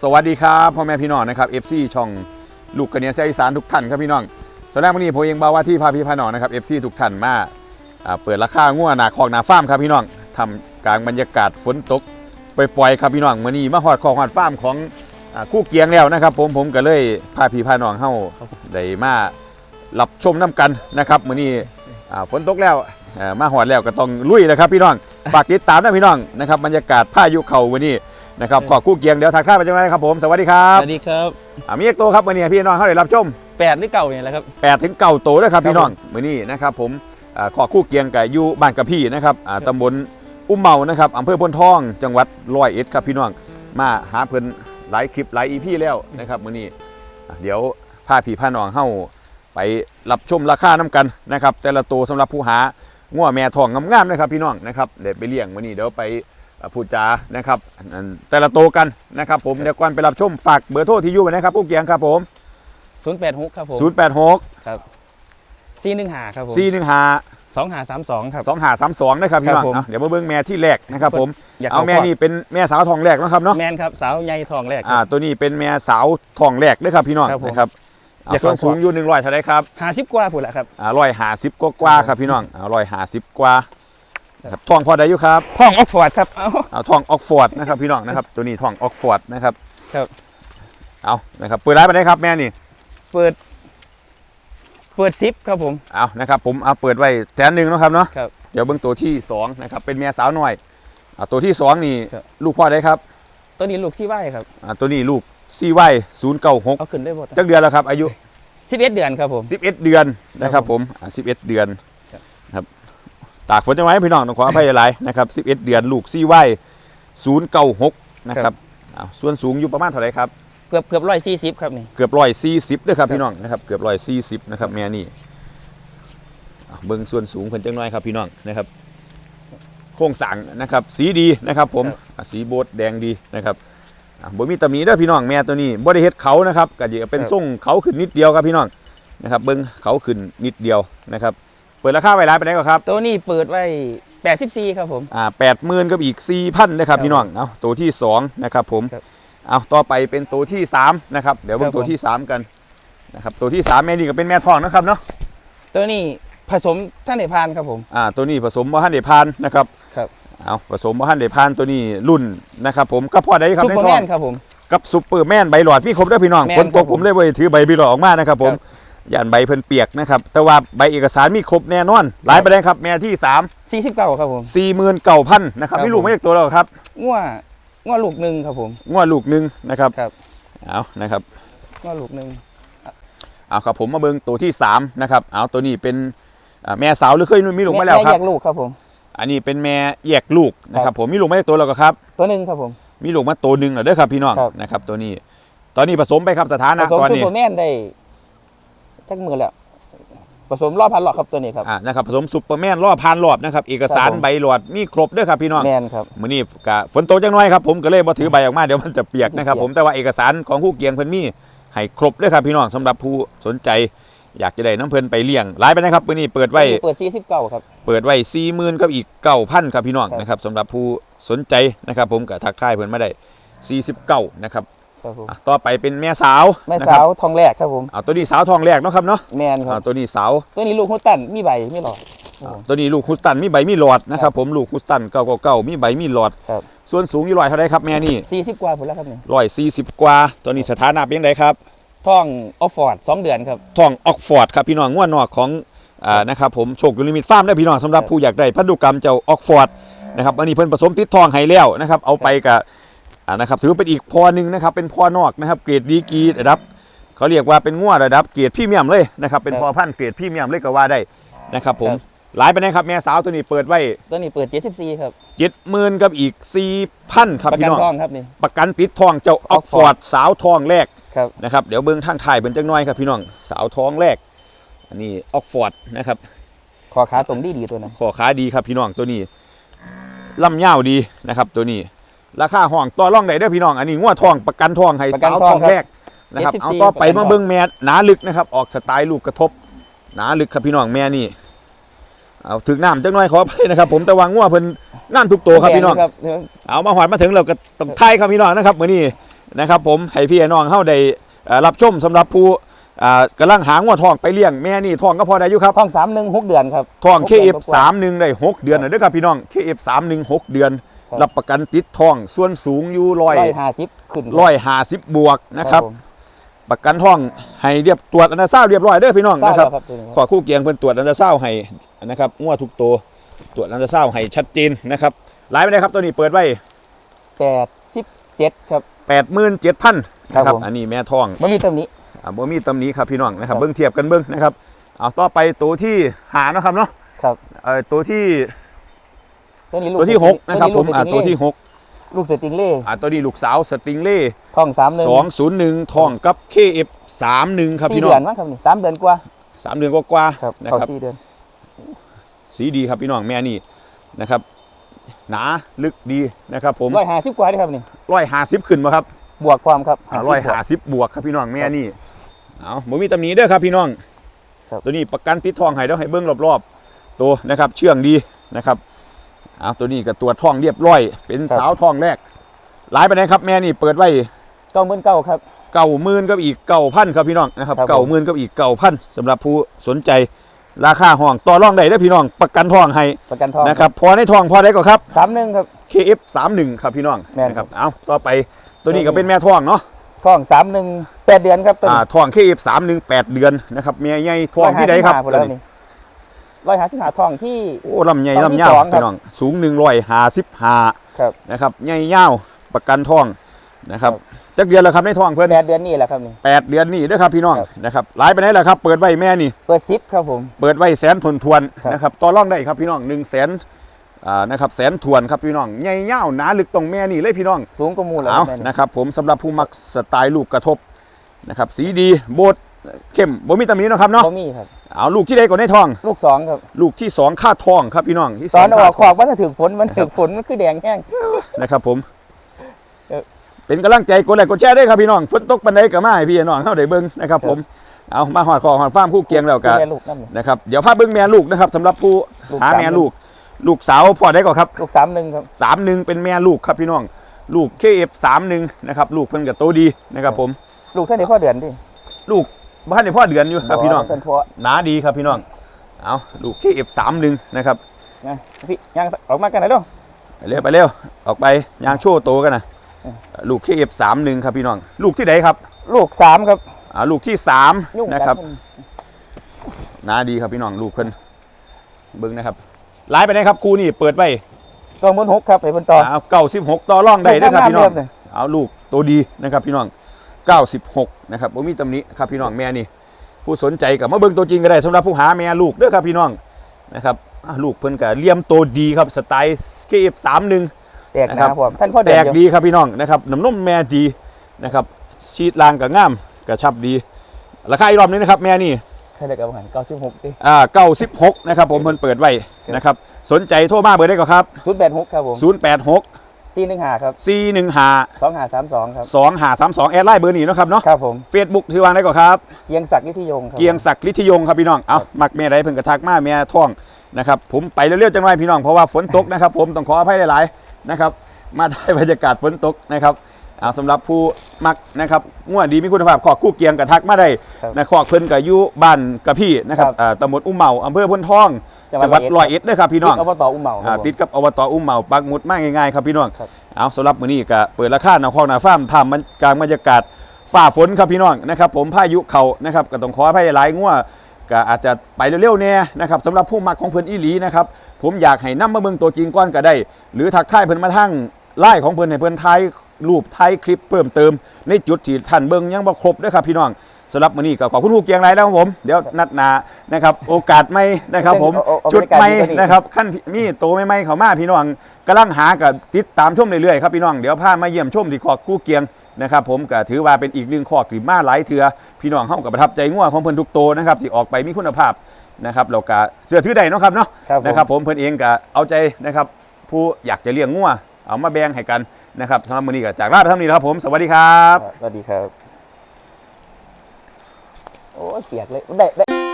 สวัสดีครับพ่อแม่พี่น้องนะครับ FC ช่องลูกกระเนียเสียอีสานทุกท่านครับพี่น้องสำหรับวันนี้ผมเองบาว่าที่พาพี่พาน้องนะครับ FC ทุกท่านมาเปิดราคาง่วหนาคอกหนาฟาร์มครับพี่น้องทำกลางบรรยากาศฝนตกปล่อยๆครับพี่น้องมื่อนี้มาหอดคอกหอดฟาร์มของอคู่เกียงแล้วนะครับผมผมก็เลยพาพี่พาน้องเฮาได้มารับชมน้กันนะครับมื่อนี้ฝนตกแล้วมาหอดแล้วก็ต้องลุยแล้วครับพี่น้องฝากติดตามนะพี่น้องนะครับบรรยากาศพายุเข่าวันนี้ นะครับขอคู่เกียงเดี๋ยวทักทายไปจังไรครับผมสวัสดีครับสวัสดีครับอ่ามีเอกโตครับวันนี้พี่น้องเขาได้รับชมแปดหรือเก่าเนี่ยแหละครับ8ถึงเก่าโตด้วยครับครับพี่น้องมื้อนี้นะครับผมอ่าขอคู่เกียงกับอยู่บ้านกับพี่นะครับอ่าตำบลอุ้มเมานะครับอำเภอพนทอง จังหวัดร้อยเอ็ดครับพี่น้องมาหาเพิ่นหลายคลิปหลายอีพีแล้วนะครับมื้อนี้อะเดี๋ยวพาพี่พาน้องเฮาไปรับชมราคาน้กันนะครับแต่ละตัวสำหรับผู้หางัวแม่ทองงามๆนะครับพี่น้องนะครับเดี๋ยวไปเลี้ยงมื้อนี้เดี๋ยวไปอ่า พูดจานะครับอันแต่ละตัวกันนะครับผมเดี๋ยวก่อนไปรับชมฝากเบอร์โทรที่อยู่ไว้นะครับผู้เกียงครับผม086ครับผม086ครับ415ครับผม415 2532ครับ2532นะครับพี่น้องครับผมอะเดี๋ยวมาเบิ่งแม่ที่แรกนะครับผมอยากเอาแม่นี่เป็นแม่สาวทองแรกนะครับเนาะแมนครับสาวใหญ่ทองแรกอ่าตัวนี้เป็นแม่สาวทองแรกด้วยครับพี่น้องครับผมนะครับอะอยากส่วนขอสูงอยู่100เท่าไรครับหาสิบกว่าผุนแหละครับอ่า150กว่าๆครับพี่น้องอ่า150กว่า ครับทองพอได้อยู่ครับห้องออกฟอร์ดครับเอ้าเอาทองออกฟอร์ดนะครับพี่น้องนะครับ ตัวนี้ทองออกฟอร์ดนะครับครับ เอานะครับเปิดร้านไปได้ครับแม่นี่เปิด เปิดซิปครับผม เอานะครับผมเอาเปิดไว้แสนหนึ่งเนาะครับเนาะครับเดี๋ยวเบิ่งตัวที่สองนะครับเป็นแม่สาวหน่อยอ่าตัวที่สองนี่ครับ ลูกพ่อได้ครับตัวนี้ลูกซี่ไหวครับ อ่าตัวนี้ลูกซีไว้ศูนย์เก้าหกเอาขึ้นได้หมดจักเดือนแล้วครับอายุ สิบเอ็ดเดือนครับผม 11 เดือนนะครับผมอ่า11 เดือนครับครับ ตากฝนจังไว้พี่น้องต้องขออภัยหลายๆนะครับ11 เดือนลูกซีไว้ศูนย์เก้าหกนะครับอ้าวส่วนสูงอยู่ประมาณเท่าไหร่ครับ เกือบเกือบร้อยสี่สิบครับนี่ เกือบร้อยสี่สิบด้วยครับครับพี่น้องนะครับเกือบร้อยสี่สิบนะครับแม่นี่อะเบิ้งส่วนสูงเพิ่นจังน้อยครับพี่น้องนะครับ โครงสร้างนะครับสีดีนะครับ ผมอะสีโบดแดงดีนะครับอะบ่มีตำหนิเด้อพี่น้องแม่ตัวนี้บ่ได้เฮ็ดเขานะครับก็จะเป็นทรงเขาขึ้นนิดเดียวครับพี่น้องนะครับ เบิ้งเขาขึ้นนิดเดียวนะครับ เปิดราคาไว้ร้านไปไหนก่อนครับตัวนี้เปิดไว้แปดสิบสี่ครับผมอ่าแปดหมื่นกับอีกสี่พันนะครับครับพี่น้องเอาตัวที่สองนะครับผมครับเอาต่อไปเป็นตัวที่สามนะครับเดี๋ยวเบิ่ครังบตัวผมที่สามกันนะครับตัวที่สามแม่นี่ก็เป็นแม่ทองนะครับเนาะตัวนี้ผสมท่านในพานครับผมอ่าตัวนี้ผสมมหันเดพานนะครับครับเอาผสมมหันเดพานตัวนี้รุ่นนะครับผมก็พอได้ครับซุปในเปอร์ทแมองนครับผมกับซุปเปอร์แมนใบหลอดมีครบด้วยพี่น้องแม่นฝนตกครับผผมมเลยไปถือใบใบหลอดออกมานะครับผมครับ ย่านใบเพิ่นเปียกนะครับ แต่ว่าใบเอกสารมีครบแน่นอนหลายประเด็นครับ แม่ที่สามสี่สิบเก้าครับผมสี่หมื่นเก้าพันนะครับครับมีลูกผมไม่เล็กตัวแล้วครับง่วง่วลูกหนึ่งครับผมงวดลูกหนึ่งนะครับครับเอานะครับง่วลูกหนึ่งเอาครับผมมาเบิ่งตัวที่สามนะครับเอาตัวนี้เป็นอ่าแม่สาวหรือเคยมีลูกมาแล้วคแยรับกลูกครับผม อันนี้เป็นแม่แยกลูกนะครับผมมีลูกไม่ได้ตัวแล้วก็ครับ ตัวหนึ่งครับผมมีลูกมาตัวหนึ่งแล้วเด้อครับพี่น้องครับนะครับ ตัวนี้ ตอนนี้ผสมไปครับสถาผนะสมตอนซูนี้เปอร์แมนได้ จักมือแล้วผสมรอบพันหลอดครับตัวนี้ครับอ่านะครับผสมซุปเปอร์แมนรอบพานรอบนะครับเอกสารครับผมใบหลอดมีครบเด้อครับพี่น้องแมนครับมื้อนี้ก็ฝนตกจังน้อยครับผมก็เลยบ่ถือใบออกมาเดี๋ยวมันจะเปียกนะครับเปียกผมแต่ว่าเอกสารของคู่เกียงเพิ่นมีให้ครบเด้อครับพี่น้องสำหรับผู้สนใจอยากจะได้น้ำเพิ่นไปเลี้ยงหลายไปนะครับมื้อนี้เปิดไว้เปิดสี่สิบเก้าครับเปิดไว้สี่หมื่นกับอีกเก้าพันครับพี่น้องครับนะครับสำหรับผู้สนใจนะครับผมก็ทักทายเพิ่นมาได้สี่สิบเก้านะครับ ครับผมอะต่อไปเป็นแม่สาวแม่นะคสารับวทองแรกครับผมเอาตัวนี้สาวทองแรกเนาะครับเนาะแมนครัอ่าบตัวนี้สาว ตัวนี้ลูกฮุตตันมีใบมีหลอดครับอ่าผมตัวนี้ลูกคุสตันมีใบมีหลอดนะครับผมลูกคุสตันเก้าเก้ามีใบมีหลอด ครับ ส่วนสูงอยู่ร้อยเท่าไรครับแม่นี่สี่สิบกว่าผลแล้วครับนี่ร้อยสี่สิบกว่าตัวนี้สถานะเป็นยังไงครับท่องออฟฟอร์ดสองเดือนครับ ทองออกฟอร์ดครับพี่น้องงวดนอกของอ่านะครับผมโชคยูนิมิตฟาร์มได้อพี่น้องสำหรับครับผู้อยากได้พันธุกรรมเจ้าออกฟอร์ดนะครับอันนี้เพิ่นผสมติดทองให้แล้วนะครับเอาไปกับอ่า นะครับถือเป็นอีกพอหนึ่งนะครับเป็นพอนอกนะครับเกรดดีกรีระดับเขาเรียกว่าเป็นงวดระดับเกรดพรีเมียมเลยนะครับเป็นครับพอพันธุ์เกรดพรีเมียมเลยก็ว่าได้นะครับผมครับหลายไปนะครับแม่สาวตัวนี้เปิดไว้ตัวนี้เปิดเจ็ดสิบสี่ครับเจ็ดหมื่นกับอีกสี่พันครับประพี่กันน้องทองครับนี่ประกันติดทองเจ้าออกฟอร์ด Oxford สาวทองแรกครับนะครับเดี๋ยวเบิ้งทางถ่ายเบิ้งจังน้อยครับพี่น้องสาวท้องแรกอันนี้ออกฟอร์ดนะครับคอขาตรงดีดีตัวนั้นขอขาดีครับพี่น้องตัวนี้ลำยาวดีนะครับตัวนี้ ราคาห้องต่อร่องได้เด้อพี่น้องอันนี้งวดทองประกันทองให้ประกันสาวททอองงครับแรกนะครับ74เอาต่อไปประกันทมาอง เบิ้งแม่หนาลึกนะครับ ออกสไตล์ลูกกระทบ หนาลึกครับพี่น้องแม่นี่เอาถึงน้ำจังน้อยขอไปนะครับ ผมแต่วางงวเพิ่นงามทุกตัวครับพี่น้องแพงครับเอามาหอดมาถึงเราก็ต้องไทยครับพี่น้องนะครับมื้อนี้นะครับ ผมให้พี่น้องเฮาได้เอ่อรับชมสำหรับผู้อ่ากำลังหางัวทองไปเลี้ยงแม่นี่ทองก็พอได้อยู่ครับ ท้องสามหนึ่งหกเดือนครับทองหก KF ดืนกว่า31ได้ 6 เดือนนะเด้อครับพี่น้อง KF 31 6เดือน ครับ รับประกันติดทอง ส่วนสูงอยู่ร้อยร้อยห้าสิบขึ้นร้อยห้าสิบบวกนะครับผมประกันทองให้เรียบตรวจอันดาซาวด์เรียบร้อยเด้อพี่น้องทราบนะครับแล้วครับตัวนี้ขอคู่เกียงเพิ่นตรวจอันดาซาวด์ให้นะครับงัวทุกตัวตรวจอันดาซาวด์ให้ชัดเจนนะครับหลายไปเลยครับตัวนี้เปิดไว้แปดสิบเจ็ดครับ87,000นะคครัรับบผมอันนี้แม่ทองมันมีตำหนี้อ่าบ่มีตำหนี้ครับพี่น้องนะครับครับเบิ่งเทียบกันเบิ่งนะครับเอาต่อไปตัวที่หานะครับเนาะครับเอ่อตัวที่ ตัวนี้ลูกตัวที่หกนะครับผมอ่าตัวที่หกลูกสติงเล่อ่าตัวนี้ลูกสาวสติงเล่ท้องสามหนึ่ง201ทองกับ KF 31ครับสี่พี่น้เดือองนมั้งครับนี่สามเดือนกว่าสามเดือนกว่าๆครับนะเข้าครับสี่เดือนสีดีครับพี่น้องแม่นี่นะครับ หนาลึกดีนะครับผมร้อยห้าสิบกว่าเด้อครับนี่ร้อยหาสิบขึ้นมาครับ บวกความครับร้อย50บวหากสิบบวกครับพี่น้องแม่นี่เอาบ่มีตำหนิเด้อครับพี่น้องครับตัวนี้ประกันติดทองให้เด้อให้เบิ้งรอบๆ ตัวนะครับ เชื่องดีนะครับ เอาตัวนี้ก็ตัวจทองเรียบร้อย เป็นสาวทองแรก หลายไปไหนครับแม่นี่เปิดไว้เก้าหมื่นเก้าครับเก่าหมื่นกับอีกเก่าพันครับพี่น้องนะครับครับผมเก่าหมื่นกับอีกเก่าพันสำหรับผู้สนใจราคาห้องต่อรองได้เด้อพี่น้องประกันทองให้ประกันทองนะครับพอในทองพอได้ก็ครับสามหนึ่งครับ KF 3 1ครับพี่น้องแม่นนะครับเอาต่อไปตัวนี้ก็เป็นแม่ท้องเนาะท้องสามหนึ่งแปดเดือนครับตัวอ่านี้ท้อง KF 3 1 8เดือนนะครับแม่ใหญ่ท้องที่ใดครับ155ตัวนี้ ร้อยห้าสิบห้าท้องที่ โอ้ลำใหญ่ท้องที่ลำยาวสองครับพี่น้องสูง155ครับนะครับใหญ่ยาวประกันท้องนะครับครับจักเดือนแล้วครับในท้องเพิ่นแปดเดือนนี่แหละครับนี่8เดือนนี่เด้อครับพี่น้องครับนะครับหลายไปไหนล่ะครับ เปิดไว้แม่นี่ เปิดซิปครับผม เปิดไว้แสนทวนทวนๆครับนะครับต่อรองได้ครับพี่น้อง1 0 0 0 0แสนอ่านะครับแสนทวนครับพี่น้องใหญ่ยาวหนาลึกตรงแม่นี่เลยพี่น้อง สูงกว่าหมูแล้วเอาแม่นี่นะครับผมสำหรับผู้มักสไตล์ลูกกระทบนะครับสีดีโบด เข้มบ่มีตำหนิเนาะครับเนาะบ่มีครับเอาลูกที่ใดก่อนในทอง ลูกสองครับ ลูกที่สองค่าทองครับพี่น้องที่ตอนงอค่าอกทขอกมันจะถึงฝนมันถึงฝนมันคือแดงแห้งนะครับผมเออเป็นกำลังใจกดไลค์กดแชร์ด้วยครับพี่น้องฝนตกปันใดก็มาให้พี่น้องเข้าได้เบิ่งนะครับผมเอามาหอดคอหอดฟ้าร์มคู่เกียงแล้วกันแม่ลูกนั่นนี่นะครับเดี๋ยวพาเบิ่งแม่ลูกนะครับสำหรับผู้ลูกหาสามแม่ลูก ลูกสาวพ่อได้ก่อนครับ ลูกสามหนึ่งครับสามหนึ่งเป็นแม่ลูกครับพี่น้อง ลูก KF สามหนึ่งนะครับลูกเพิ่นกับโตดีนะครับผม ลูกท่านในพ่อเดือนดิลูก บ้านในพ่อเดือนอยู่ครับพี่น้องเพิ่นพ่อหนาดีครับพี่น้องเอาลูกที่เอฟสามหนึ่งนะครับนะพี่ยังออกมากันไหนอยเด้อไปเร็วไปเร็วออกไปยางโชว์โตกันนะอืมลูกที่เอฟสามหนึ่งครับพี่น้อง ลูกที่ไหนครับ ลูกสามครับอ่าลูกที่สามยุ่งกันะครับหนาดีครับพี่น้องลูกเพิ่นเบิ้งนะครับไลายไปไหนครับครูนี่เปิดไว้ตัวมุนหกครับไปบนต่อเอาเก้าสิบหกต่อร่องได้นะครับพี่น้องเลยเอาลูกตัวดีนะครับพี่น้อง เก้าสิบหกนะครับบ่มีตำหนิครับพี่น้องแม่นี่ ผู้สนใจกับมาเบิ่งตัวจริงก็ได้สำหรับผู้หาแม่ลูกเด้อครับพี่น้องนะครับอะลูกเพิ่นก็เลี่ยมตัวดีครับสไตล์เคเอฟสามหนึ่งแตกหนะครันาบผมท่านพ่อแตเดือนกเดียวดีครับพี่น้องนะครับน้ำนมแม่ดีนะครับชีดลางกับง่ามกระชับดี ราคาอีกรอบนึงนะครับแม่นี่ใช่เลยกับหันเก้าสิบหกดิอ่าเก้าสิบหกนะครับผมเพิ่นเปิดไว้ครับนะครับสนใจโทรมาเบอร์ได้ก็ครับศูนย์แปดหกครับผมศูนย์แปดหก สี่หนึ่งห้าครับสี่หนึ่งห้าสองห้าสามสองครับสองห้าสามสองแอดไลน์เบอร์นี้เนาะครับเนาะครับผมเฟซบุ๊กที่วางได้ก็ครับ เกียงศักดิ์นิติยงครับเกียงศักดิ์ฤทธิยงครับพี่น้อง เอามักแม่ใดเพิ่งกระทักมาแม่ท่องนะครับผมไปเร็วๆจังไรพี่น้องเพราะว่าฝนตกนะครับผมต้องขออภัยหลายๆนะครับมาได้บรรยากาศฝนตกนะครับเอาสำหรับผู้มักนะครับง่วดีมีคุณภาพขอคู่เกียงกระทักมาได้นะขอเพิ่นกับยุบ้านกับพี่นะครับอ่าตำบลอุ้มเมาอำเภอพ้นทอง จังหวัดร้อยเอ็ดเด้อครับพี่น้องติดอบตอุ้มเมาคอ่ารับผมติดกับอบตอุ้มเมาปักหมุดมากง่ายๆครับพี่น้องครับเอาสำหรับมื้อนี้ก็เปิดราคาหนาคองหนาฟ้าร์มทำมันกลางบรรยากาศฝ่าฝนครับพี่น้องนะครับผมพายุเขานะครับก็ต้องขออภัยหลายงัวก็อาจจะไปเร็วๆแน่นะครับสำหรับผู้มักของเพิ่นอีหลีนะครับผมอยากให้นำมาเบิ่งตัวจริงก่อนก็ได้ หรือทักทายเพิ่นมาทั้งไล่ของเพิ่นให้เพิ่นถ่ายรูปถ่ายคลิปเพิ่มเติม ในจุดที่ท่านเบิ่งยังบ่ครบเด้อครับพี่น้อง สำหรับมื้อนี้ก็ขอบคุณผู้เกียงไรแล้วครับผมเดี๋ยวนัดหนานะครับโอกาสไม่นะครับผมเอาเอาเอาจุดไม่บรรยากาศดีกว่านี้นะครับขั้นมีโตไม่ไม่เขามาพี่น้องกำลังหากับติดตามชมเรื่อยๆครับพี่น้องเดี๋ยวพามาเยี่ยมชมที่คอกกู้เกียงนะครับผมก็ถือว่าเป็นอีกหนึ่งคอกที่มาหลายเถือพี่น้องเข้ากับประทับใจง่วของเพิ่นทุกโตนะครับที่ออกไปมีคุณภาพนะครับเราก็เสื้อถือได้เนาะครับเนาะครับผม นะครับผมเพิ่นเองก็เอาใจนะครับผู้อยากจะเลี้ยงงัวเอามาแบ่งให้กันนะครับสำหรับมื้อนี้ก็จากลาไปเท่านี้นะครับผมสวัสดีครับ สวัสดีครับ โอ้เสียกเลยได้ได้